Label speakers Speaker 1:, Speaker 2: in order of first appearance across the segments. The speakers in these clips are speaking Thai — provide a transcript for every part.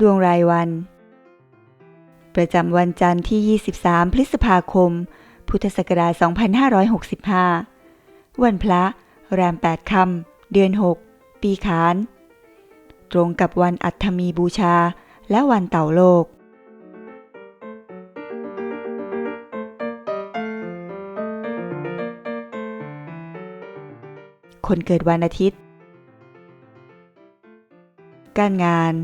Speaker 1: ดวงรายวัน ประจำวันจันทร์ที่ 23 พฤษภาคม พุทธศักราช 2565 วันพระ แรม 8 คำ เดือน 6 ปีขาน ตรงกับวันอัฐมีบูชาและวันเต่าโลกคนเกิดวันอาทิตย์ การงาน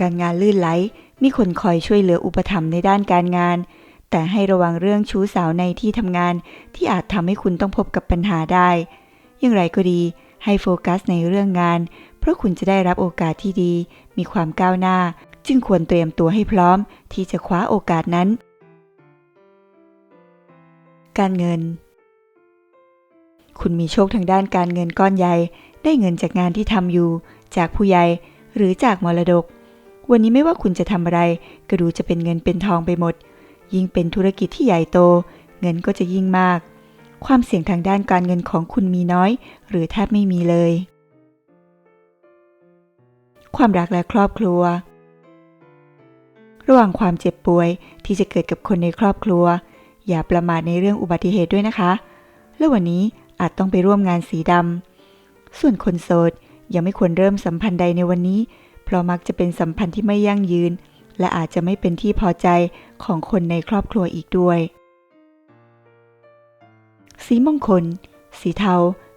Speaker 1: การงานลื่นไหล มีคนคอยช่วยเหลืออุปถัมภ์ในด้านการงาน แต่ให้ระวังเรื่องชู้สาวในที่ทำงานที่อาจทำให้คุณต้องพบกับปัญหาได้ อย่างไรก็ดี ให้โฟกัสในเรื่องงาน เพราะคุณจะได้รับโอกาสที่ดี มีความก้าวหน้า จึงควรเตรียมตัวให้พร้อม ที่จะคว้าโอกาสนั้น การเงิน คุณมีโชคทางด้านการเงินก้อนใหญ่ ได้เงินจากงานที่ทำอยู่ จากผู้ใหญ่หรือจากมรดก วันนี้ไม่ว่าคุณจะทำอะไร ก็ดูจะเป็นเงินเป็นทองไปหมด ยิ่งเป็นธุรกิจที่ใหญ่โต เงินก็จะยิ่งมาก ความเสี่ยงทางด้านการเงินของคุณมีน้อย หรือแทบไม่มีเลย ความรักและครอบครัว ระหว่างความเจ็บป่วยที่จะเกิดกับคนในครอบครัว อย่าประมาทในเรื่องอุบัติเหตุด้วยนะคะ และวันนี้อาจต้องไปร่วมงานสีดำส่วนคนโสดยังไม่ควรเริ่มสัมพันธ์ใดในวันนี้ เพราะมักจะเป็นสัมพันธ์ที่ไม่ยั่งยืน และอาจจะไม่เป็นที่พอใจของคนในครอบครัวอีกด้วย สีมงคล สีเทา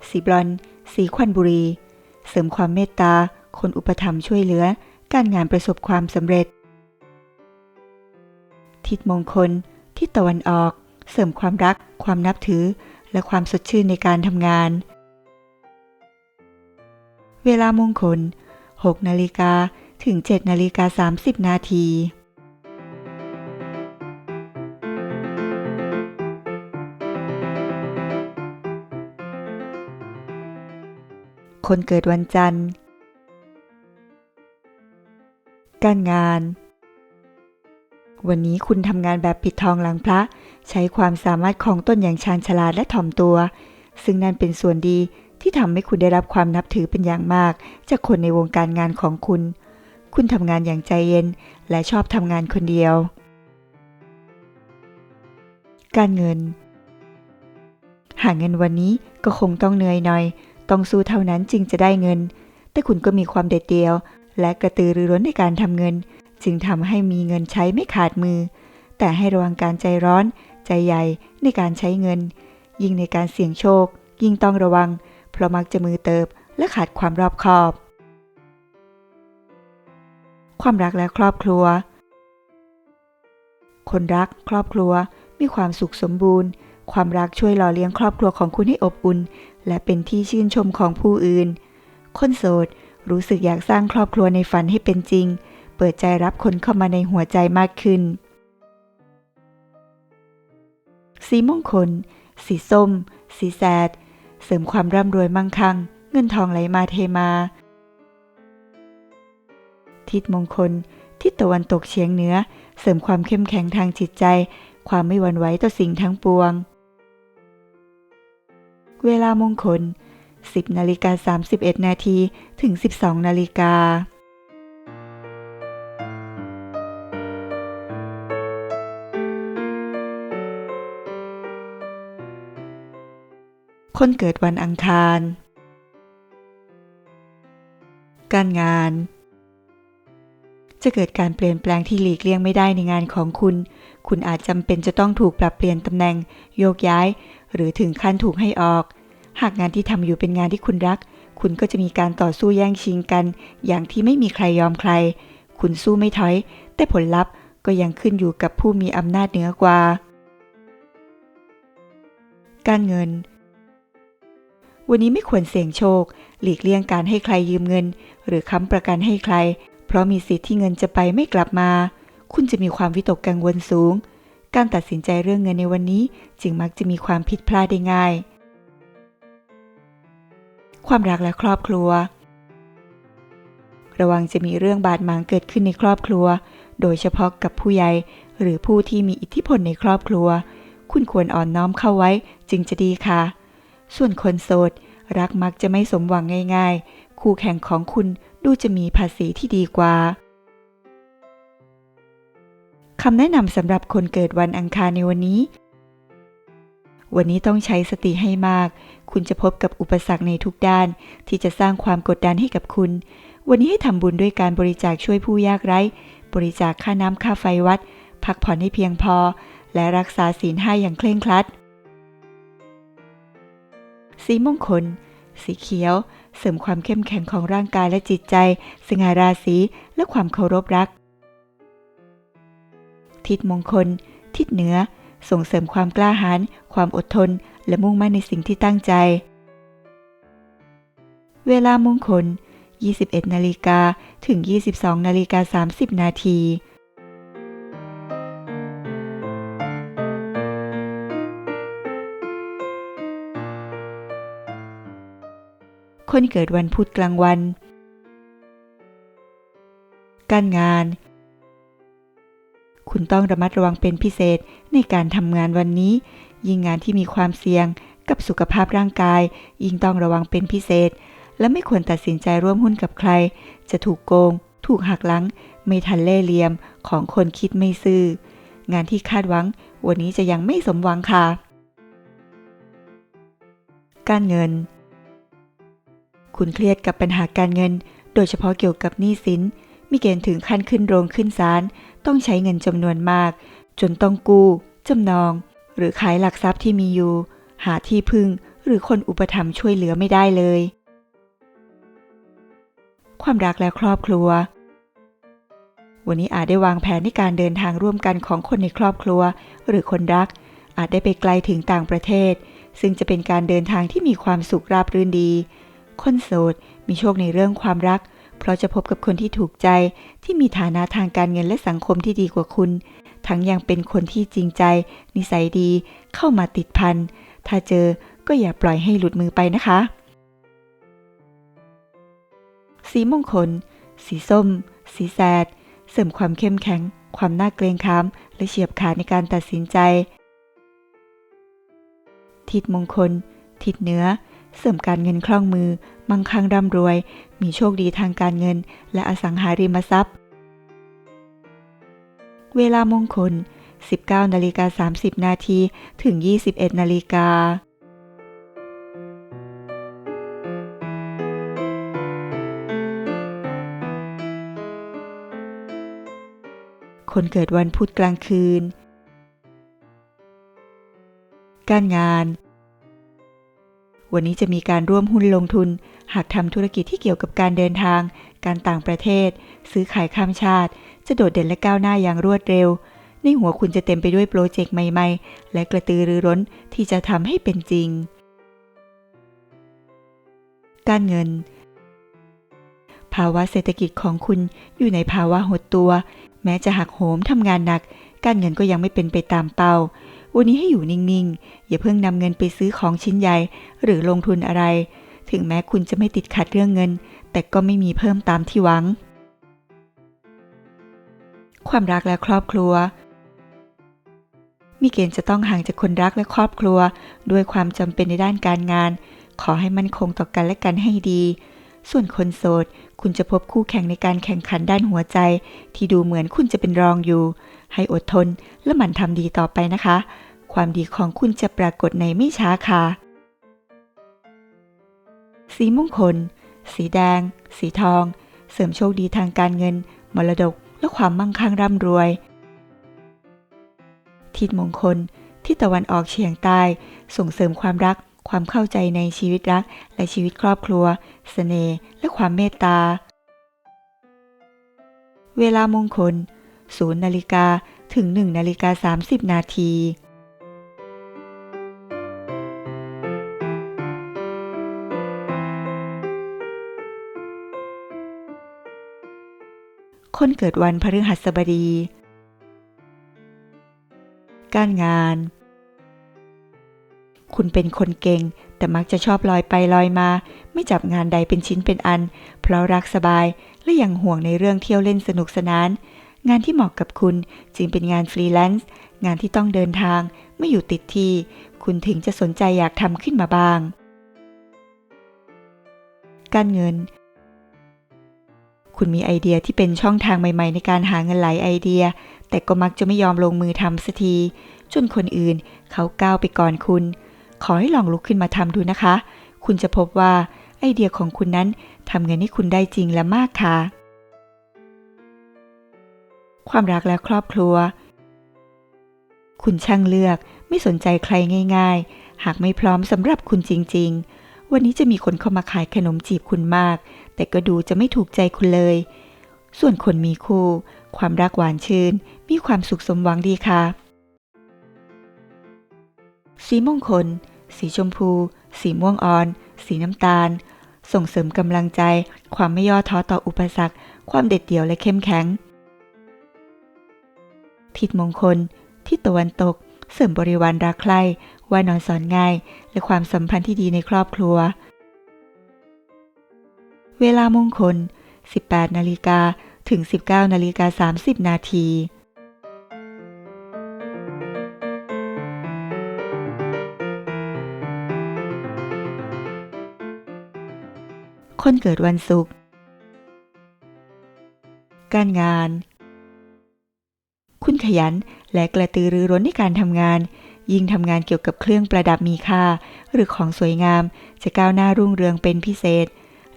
Speaker 1: สีบรอนซ์สีควันบุรี เสริมความเมตตา คนอุปถัมภ์ช่วยเหลือ การงานประสบความสำเร็จ ทิศมงคล ทิศตะวันออก เสริมความรัก ความนับถือ และความสดชื่นในการทำงาน เวลามงคล 6นาฬิกาถึง7นาฬิกา30 นาที คนเกิดวันจันทร์ การงาน วันนี้คุณทำงานแบบปิดทองหลังพระ ใช้ความสามารถของต้นอย่างชาญฉลาดและถ่อมตัว ซึ่งนั่นเป็นส่วนดี ที่ทำให้คุณได้รับความนับถือเป็นอย่างมาก จากคนในวงการงานของคุณ คุณทำงานอย่างใจเย็น และชอบทำงานคนเดียว การเงิน หาเงินวันนี้ก็คงต้องเหนื่อยหน่อย ต้องสู้เท่านั้นจึงจะได้เงิน แต่คุณก็มีความเด็ดเดี่ยว และกระตือรือร้นในการทำเงิน จึงทำให้มีเงินใช้ไม่ขาดมือ แต่ให้ระวังการใจร้อน ใจใหญ่ในการใช้เงิน ยิ่งในการเสี่ยงโชค ยิ่งต้องระวัง ราะมักจะมือเติบและขาดความรอบคอบ ความรักและครอบครัว คนรักครอบครัวมีความสุขสมบูรณ์ ความรักช่วยหล่อเลี้ยงครอบครัวของคุณให้อบอุ่น และเป็นที่ชื่นชมของผู้อื่น คนโสดรู้สึกอยากสร้างครอบครัวในฝันให้เป็นจริง เปิดใจรับคนเข้ามาในหัวใจมากขึ้น สีมงคล สีส้ม สีแสด เสริมความร่ำรวยมั่งคั่ง เงินทองไหลมาเทมา ทิศมงคล ทิศตะวันตกเฉียงเหนือ เสริมความเข้มแข็งทางจิตใจ ความไม่หวั่นไหวต่อสิ่งทั้งปวง เวลามงคล 10นาฬิกา31นาทีถึง 12นาฬิกา คนเกิดวันอังคาร การงาน จะเกิดการเปลี่ยนแปลงที่หลีกเลี่ยงไม่ได้ในงานของคุณ คุณอาจจำเป็นจะต้องถูกปรับเปลี่ยนตำแหน่ง โยกย้าย หรือถึงขั้นถูกให้ออก หากงานที่ทำอยู่เป็นงานที่คุณรัก คุณก็จะมีการต่อสู้แย่งชิงกัน อย่างที่ไม่มีใครยอมใคร คุณสู้ไม่ถอย แต่ผลลัพธ์ก็ยังขึ้นอยู่กับผู้มีอำนาจเหนือกว่า การเงิน วันนี้ไม่ควรเสี่ยงโชค หลีกเลี่ยงการให้ใครยืมเงิน หรือค้ำประกันให้ใคร เพราะมีสิทธิ์ที่เงินจะไปไม่กลับมา คุณจะมีความวิตกกังวลสูง การตัดสินใจเรื่องเงินในวันนี้ จึงมักจะมีความผิดพลาดได้ง่าย ความรักและครอบครัว ระวังจะมีเรื่องบาดหมางเกิดขึ้นในครอบครัว โดยเฉพาะกับผู้ใหญ่หรือผู้ที่มีอิทธิพลในครอบครัว คุณควรอ่อนน้อมเข้าไว้จึงจะดีค่ะ ส่วนคนโสด รักมักจะไม่สมหวังง่ายๆ คู่แข่งของคุณดูจะมีภาษีที่ดีกว่าคำแนะนำสำหรับคนเกิดวันอังคารในวันนี้ วันนี้ต้องใช้สติให้มาก คุณจะพบกับอุปสรรคในทุกด้าน ที่จะสร้างความกดดันให้กับคุณ วันนี้ให้ทำบุญด้วยการบริจาคช่วยผู้ยากไร้ บริจาคค่าน้ำค่าไฟวัด พักผ่อนให้เพียงพอ และรักษาศีลห้าอย่างเคร่งครัด สีมงคล สีเขียว เสริมความเข้มแข็งของร่างกายและจิตใจ สง่าราศีและความเคารพรัก ทิศมงคล ทิศเหนือ ส่งเสริมความกล้าหาญความอดทน และมุ่งมั่นในสิ่งที่ตั้งใจ เวลามงคล 21 นาฬิกาถึง 22 นาฬิกา 30 นาที คนเกิดวันพุธกลางวัน การงาน คุณต้องระมัดระวังเป็นพิเศษในการทำงานวันนี้ ยิ่งงานที่มีความเสี่ยงกับสุขภาพร่างกาย ยิ่งต้องระวังเป็นพิเศษ และไม่ควรตัดสินใจร่วมหุ้นกับใคร จะถูกโกง ถูกหักหลัง ไม่ทันเล่เหลี่ยมของคนคิดไม่ซื่อ งานที่คาดหวัง วันนี้จะยังไม่สมหวังค่ะ การเงิน คุณเครียดกับปัญหาการเงิน โดยเฉพาะเกี่ยวกับหนี้สิน มีเกณฑ์ถึงขั้นขึ้นโรงขึ้นศาล ต้องใช้เงินจำนวนมาก จนต้องกู้จำนอง หรือขายหลักทรัพย์ที่มีอยู่ หาที่พึ่ง หรือคนอุปถัมภ์ช่วยเหลือไม่ได้เลย ความรักและครอบครัว วันนี้อาจได้วางแผนในการเดินทางร่วมกันของคนในครอบครัว หรือคนรัก อาจได้ไปไกลถึงต่างประเทศ ซึ่งจะเป็นการเดินทางที่มีความสุขราบรื่นดี คนโสดมีโชคในเรื่องความรัก เพราะจะพบกับคนที่ถูกใจที่มีฐานะทางการเงินและสังคมที่ดีกว่าคุณ ทั้งยังเป็นคนที่จริงใจ นิสัยดี เข้ามาติดพัน ถ้าเจอก็อย่าปล่อยให้หลุดมือไปนะคะ สีมงคล สีส้ม สีแสด เสริมความเข้มแข็ง ความน่าเกรงขามและเฉียบขาดในการตัดสินใจ ทิศมงคล ทิศเหนือ เสริมการเงินคล่องมือ มั่งคั่งร่ำรวย มีโชคดีทางการเงิน และอสังหาริมทรัพย์ เวลามงคล 19นาฬิกา30 นาทีถึง 21นาฬิกาคนเกิดวันพุธกลางคืน การงาน วันนี้จะมีการร่วมหุ้นลงทุน หากทำธุรกิจที่เกี่ยวกับการเดินทาง การต่างประเทศ ซื้อขายข้ามชาติ จะโดดเด่นและก้าวหน้าอย่างรวดเร็ว ในหัวคุณจะเต็มไปด้วยโปรเจกต์ใหม่ๆ และกระตือรือร้นที่จะทำให้เป็นจริง การเงิน ภาวะเศรษฐกิจของคุณอยู่ในภาวะหดตัว แม้จะหักโหมทำงานหนัก การเงินก็ยังไม่เป็นไปตามเป้า วันนี้ให้อยู่นิ่งๆ อย่าเพิ่งนำเงินไปซื้อของชิ้นใหญ่ หรือลงทุนอะไร ถึงแม้คุณจะไม่ติดขัดเรื่องเงิน แต่ก็ไม่มีเพิ่มตามที่หวัง ความรักและครอบครัว มีเกณฑ์จะต้องห่างจากคนรักและครอบครัว ด้วยความจำเป็นในด้านการงาน ขอให้มั่นคงต่อกันและกันให้ดี ส่วนคนโสด คุณจะพบคู่แข่งในการแข่งขันด้านหัวใจ ที่ดูเหมือนคุณจะเป็นรองอยู่ให้อดทนและหมั่นทำดีต่อไปนะคะ ความดีของคุณจะปรากฏในไม่ช้าค่ะ สีมงคล สีแดง สีทอง เสริมโชคดีทางการเงิน มรดก และความมั่งคั่งร่ำรวย ทิศมงคลทิศตะวันออกเฉียงใต้ ส่งเสริมความรัก ความเข้าใจในชีวิตรัก และชีวิตครอบครัวเสน่ห์และความเมตตา เวลามงคล0นาฬิกาถึง 1นาฬิกา30 นาที คนเกิดวันพฤหัสบดี การงาน คุณเป็นคนเก่ง แต่มักจะชอบลอยไปลอยมา ไม่จับงานใดเป็นชิ้นเป็นอัน เพราะรักสบายและยังห่วงในเรื่องเที่ยวเล่นสนุกสนาน งานที่เหมาะกับคุณจึงเป็นงานฟรีแลนซ์ งานที่ต้องเดินทาง ไม่อยู่ติดที่ คุณถึงจะสนใจอยากทำขึ้นมาบ้าง การเงิน คุณมีไอเดียที่เป็นช่องทางใหม่ๆ ในการหาเงินหลายไอเดีย แต่ก็มักจะไม่ยอมลงมือทำสักที จนคนอื่นเขาก้าวไปก่อนคุณ ขอให้ลองลุกขึ้นมาทำดูนะคะ คุณจะพบว่าไอเดียของคุณนั้นทำเงินให้คุณได้จริงและมากค่ะ ความรักและครอบครัว คุณช่างเลือกไม่สนใจใครง่าย ๆ หากไม่พร้อมสำหรับคุณจริง ๆ วันนี้จะมีคนเข้ามาขายขนมจีบคุณมาก แต่ก็ดูจะไม่ถูกใจคุณเลย ส่วนคนมีคู่ ความรักหวานชื่น มีความสุขสมหวังดีค่ะ สีมงคล สีชมพู สีม่วงอ่อน สีน้ำตาล ส่งเสริมกำลังใจ ความไม่ย่อท้อต่ออุปสรรค ความเด็ดเดี่ยวและเข้มแข็ง ทิศมงคล ทิศตะวันตก เสริมบริวารรักใคร่ว่านอนสอนง่าย และความสัมพันธ์ที่ดีในครอบครัว เวลามงคล 18 นาฬิกาถึง 19 นาฬิกา 30 นาทีคนเกิดวันศุกร์ การงาน คุณขยัน และกระตือรือร้นในการทำงาน ยิ่งทำงานเกี่ยวกับเครื่องประดับมีค่า หรือของสวยงาม จะก้าวหน้ารุ่งเรืองเป็นพิเศษ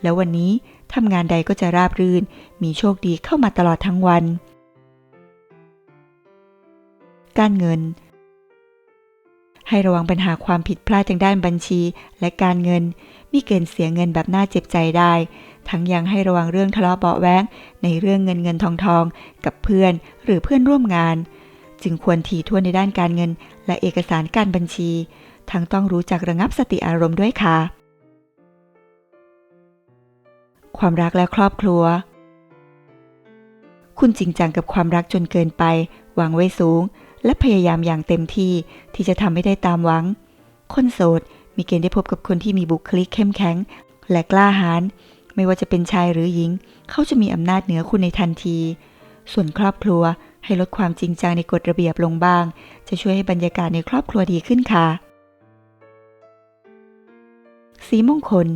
Speaker 1: แล้ววันนี้ทำงานใดก็จะราบรื่น มีโชคดีเข้ามาตลอดทั้งวัน การเงิน ให้ระวังปัญหาความผิดพลาดทางด้านบัญชีและการเงิน มีเกณฑ์เสียเงินแบบน่าเจ็บใจได้ ทั้งยังให้ระวังเรื่องทะเลาะเบาแว้ง ในเรื่องเงินเงินทองทอง กับเพื่อนหรือเพื่อนร่วมงาน จึงควรถี่ถ้วนในด้านการเงิน และเอกสารการบัญชี ทั้งต้องรู้จักระงับสติอารมณ์ด้วยค่ะ ความรักและครอบครัว คุณจริงจังกับความรักจนเกินไปวังไว้สูง และพยายามอย่างเต็มที่ที่จะทำให้ได้ตามหวัง คนโสดมีเกณฑ์ได้พบกับคนที่มีบุคลิกเข้มแข็ง และกล้าหาญไม่ว่าจะเป็นชายหรือหญิง เขาจะมีอำนาจเหนือคุณในทันที ส่วนครอบครัวให้ลดความจริงจังในกฎระเบียบลงบ้าง จะช่วยให้บรรยากาศในครอบครัวดีขึ้นค่ะ สีมงคล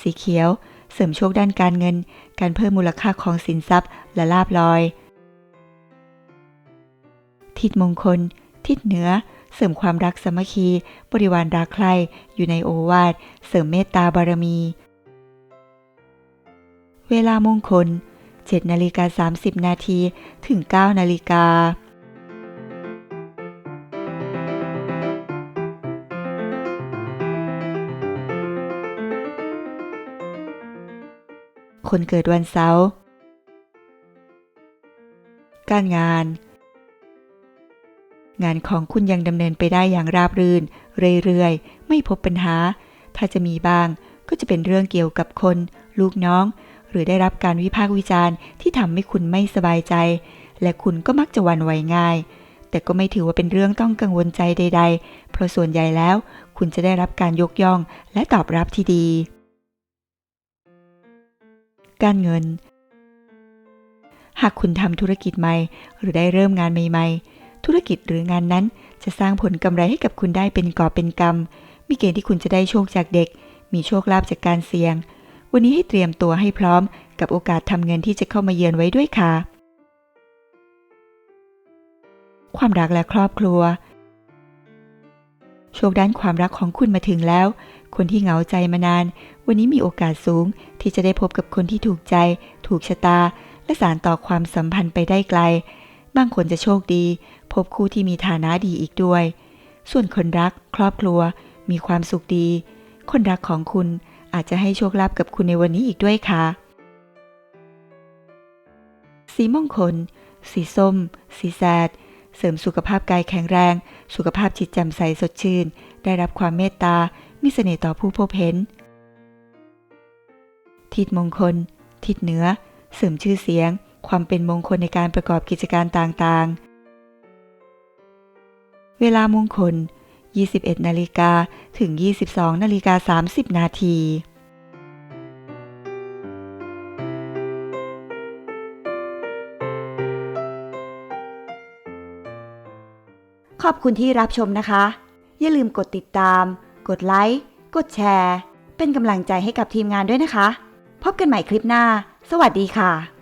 Speaker 1: สีเขียว เสริมโชคด้านการเงิน การเพิ่มมูลค่าของสินทรัพย์และลาบลอย ทิศมงคล ทิศเหนือ เสริมความรักสามัคคี บริวารรักใคร่อยู่ในโอวาท เสริมเมตตาบารมี เวลามงคล 7 นาฬิกา 30 นาที ถึง 9 นาฬิกาคนเกิดวันเสาร์ การงาน งานของคุณยังดำเนินไปได้อย่างราบรื่น เรื่อยๆ ไม่พบปัญหา ถ้าจะมีบ้าง ก็จะเป็นเรื่องเกี่ยวกับคน ลูกน้อง หรือได้รับการวิพากษ์วิจารณ์ที่ทำให้คุณไม่สบายใจ และคุณก็มักจะวันไหวง่าย แต่ก็ไม่ถือว่าเป็นเรื่องต้องกังวลใจใด ๆ เพราะส่วนใหญ่แล้ว คุณจะได้รับการยกย่องและตอบรับที่ดี การเงิน หากคุณทำธุรกิจใหม่ หรือได้เริ่มงานใหม่ๆ ธุรกิจหรืองานนั้น จะสร้างผลกำไรให้กับคุณได้เป็นกอบเป็นกำมีเกณฑ์ที่คุณจะได้โชคจากเด็ก มีโชคลาภจากการเสี่ยง วันนี้ให้เตรียมตัวให้พร้อม กับโอกาสทำเงินที่จะเข้ามาเยือนไว้ด้วยค่ะ ความรักและครอบครัว โชคด้านความรักของคุณมาถึงแล้ว คนที่เหงาใจมานาน วันนี้มีโอกาสสูง ที่จะได้พบกับคนที่ถูกใจ ถูกชะตา และสานต่อความสัมพันธ์ไปได้ไกล บางคนจะโชคดี พบคู่ที่มีฐานะดีอีกด้วย ส่วนคนรักครอบครัวมีความสุขดี คนรักของคุณอาจจะให้โชคลาภกับคุณในวันนี้อีกด้วยค่ะ สีมงคล สีส้ม สีแสดเสริมสุขภาพกายแข็งแรง สุขภาพจิตแจ่มใสสดชื่น ได้รับความเมตตา มีเสน่ห์ต่อผู้พบเห็น ทิศมงคล ทิศเหนือ เสริมชื่อเสียง ความเป็นมงคลในการประกอบกิจการต่างๆ เวลามงคล 21นาฬิกาถึง 22นาฬิกา30 นาทีขอบคุณที่รับชมนะคะ อย่าลืมกดติดตาม กดไลค์ กดแชร์ เป็นกำลังใจให้กับทีมงานด้วยนะคะ พบกันใหม่คลิปหน้า สวัสดีค่ะ